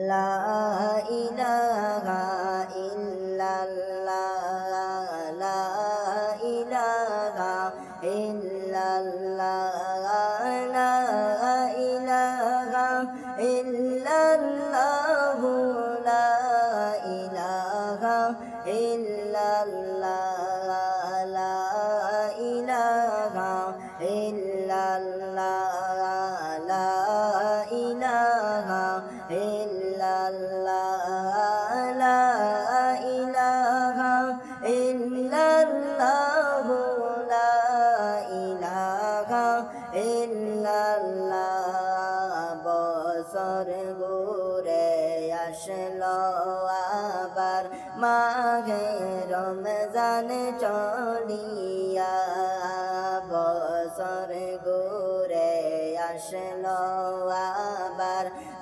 la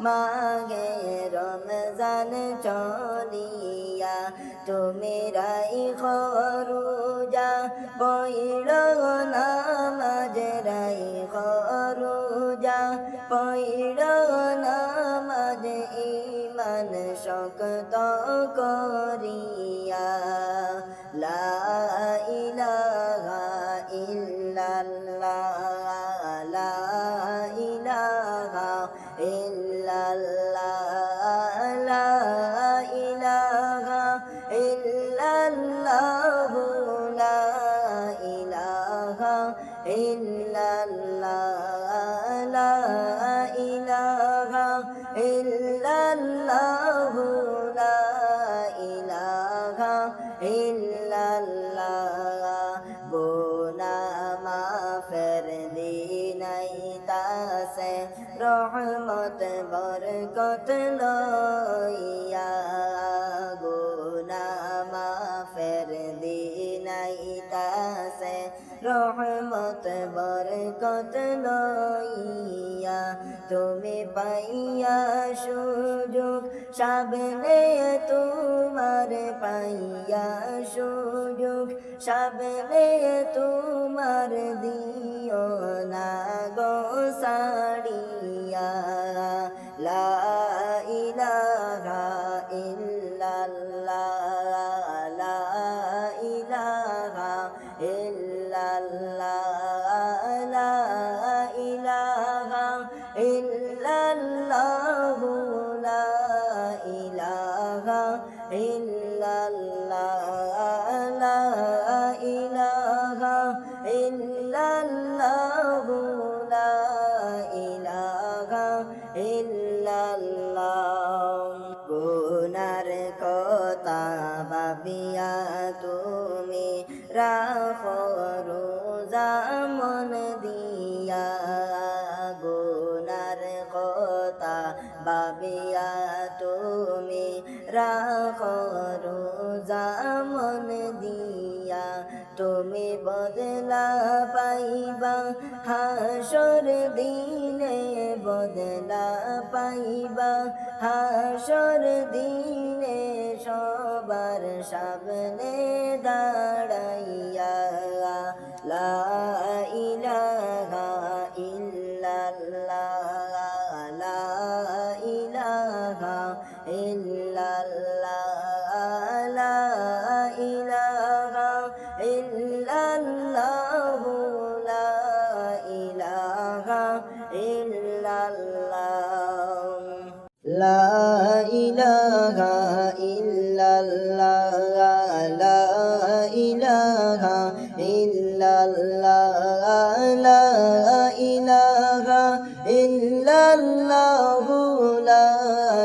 মাঘে Ramzan চলিয়া, তুমি রাই খরুজা বইল নামাজ রাই খরুজা বইল নামাজ ইমান শক্ত করিয়া। রহমত বরকত লইয়া তুমি পাইয়া সুযোগ, সাবনে তোমার পাইয়া সুযোগ, সাবনে তোমার দিও না গো সাড়িয়া লা ভাবিয়া তুমি রাখো রোজা মন দিয়া। তুমি বদলা পাইবা, হাসর দিনে বদলা পাইবা। হাসর দিনে সবার সামনে দাঁড়াইয়া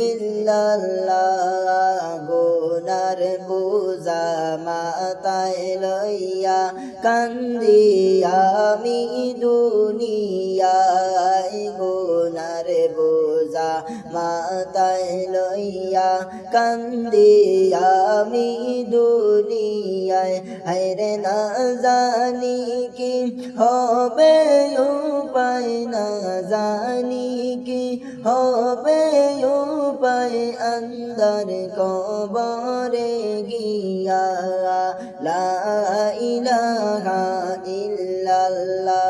ইল্লাল্লাহ গুনার বুজা মাতায় লইয়া কান্দি আমি বোঝা মাতায় লইয়া কান্দি আমি দুনিয়ায় হায়রে না জানি কি হবে উপায়, না জানি কি হবে উপায় অন্দর কবরে গিয়া, লা ইলাহা ইল্লাল্লাহ।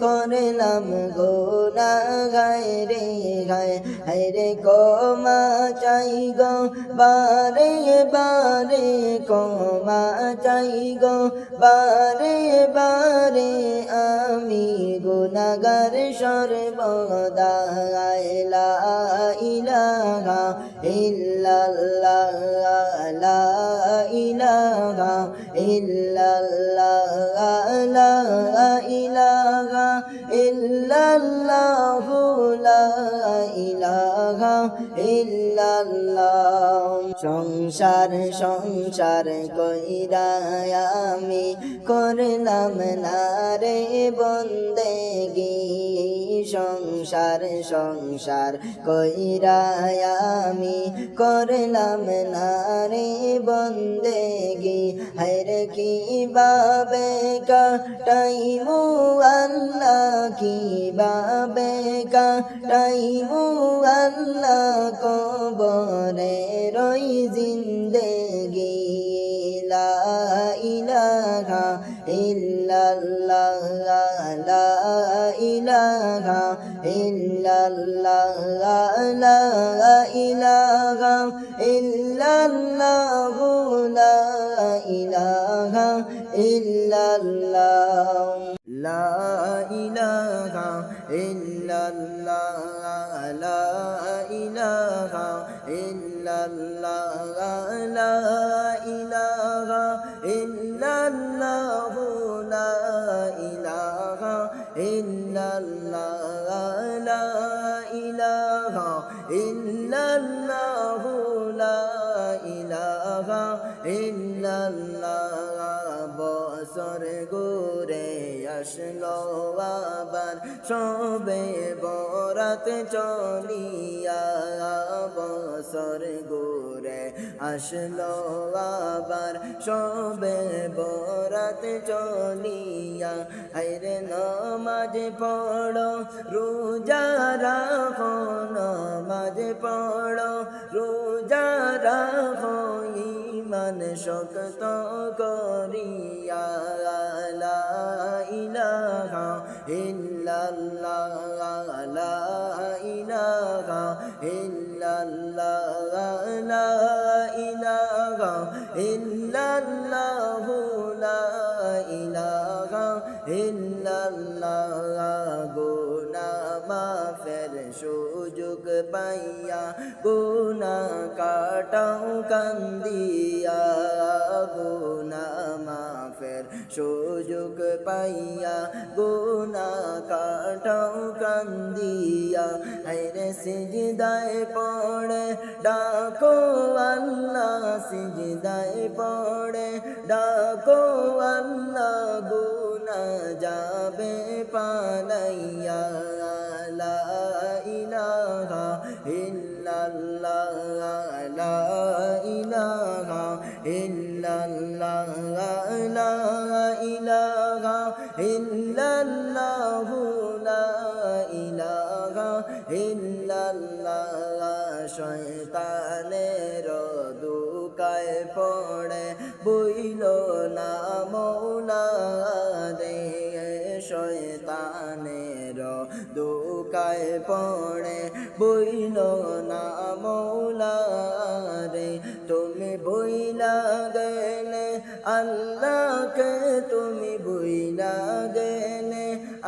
পড়ে করে নাম গোনা গায় রে গায় হরে কমা চাই গো, বারে বারে কমা চাই গো, বারে বারে, আমি গুনাগার সর্বদা লা ইলাহা ইল্লাল্লাহ, লা ইলাহা ইল্লাল্লাহ, লা ইলাহা ইল্লাল্লাহ লা ইলাহা ইল্লাল্লাহ। সংসার সংসার কইরা আমি করলাম না রে বন্দেগি। সংসার সংসার কইরা আমি করলাম না রে বন্দেগি। হর কি বাবে কাটাইমু আল্লাহ কি বাবে কাটাইমু আল্লাহ কবরে রই জিন্দেগি। লা ইলাহা ইল্লাল্লাহ illallah la la ilaha illallah la ilaha illallah la ilaha illallah la ilaha illallah la ilaha illallah la ilaha illallah ইল্লাল্লাহ লা ইলাহা ইল্লাল্লাহ। বছর ঘুরে আসলো আবার সবে বরাত চলিয়া বছর ঘুরে আসলো আবার সবে বরাত চলিয়া। হাইরে নমাজ পড়ো, রোজা রাখো, নমাজ পড়ো, রোজা রাখো ইমান শক্ত করিয়া। লা ইলাহা ইল্লাল্লাহ, লা ইলাহা ইল্লাল্লাহ। ইল্লাল্লাহ লা ইলাহা ইল্লাল্লাহ গুনা মাফের সুযোগ পাইয়া গুনা কাটাও কান্দিয়া গুনা সুযোগ পাইয়া গুনা কাটাও কান্দিয়া হাইরে সিজদায় পড়ে ডাকো আল্লাহ সিজদায় পড়ে ডাকো আল্লাহ গুনা যাবে পালাইয়া লা ইলাহা ইল্লাল্লাহ লা ইলাহা ইল্লাল্লাহ পড়ে বইল না মৌলা রে শয়তানের দুকায় পড়ে বইল না মৌলা রে তুমি বইলা গেলে আল্লাহকে তুমি বইলা গেলে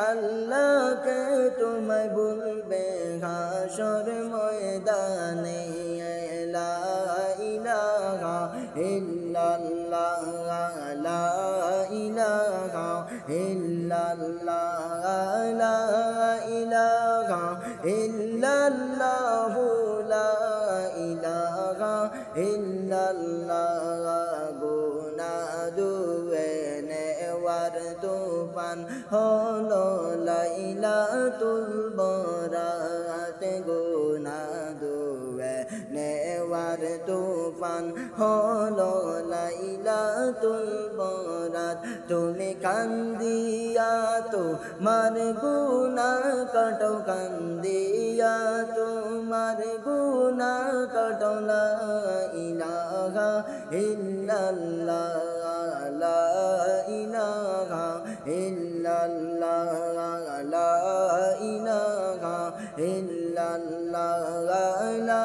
আল্লাহকে তোমায় বলবে ঘাসর ময়দানে। ইল্লাল্লাহ লা ইলাহা ইল্লাল্লাহ লা ইলাহা ইল্লাল্লাহ লা ইলাহা ইল্লাল্লাহ গুনা দুয়ে নেওয়ার তুফান হলো লাইলাতুল বরাত গুনা তুফান হলো লাইলাতুল বরাত তুমি কান্দিয়া তো, মার গুনা কাটো, কান্দিয়া তোমার গুনা কাটো, লা ইলাহা ইল্লাল্লাহ, লা ইলাহা ইল্লাল্লাহ, লা ইলাহা ইল্লাল্লাহ, লা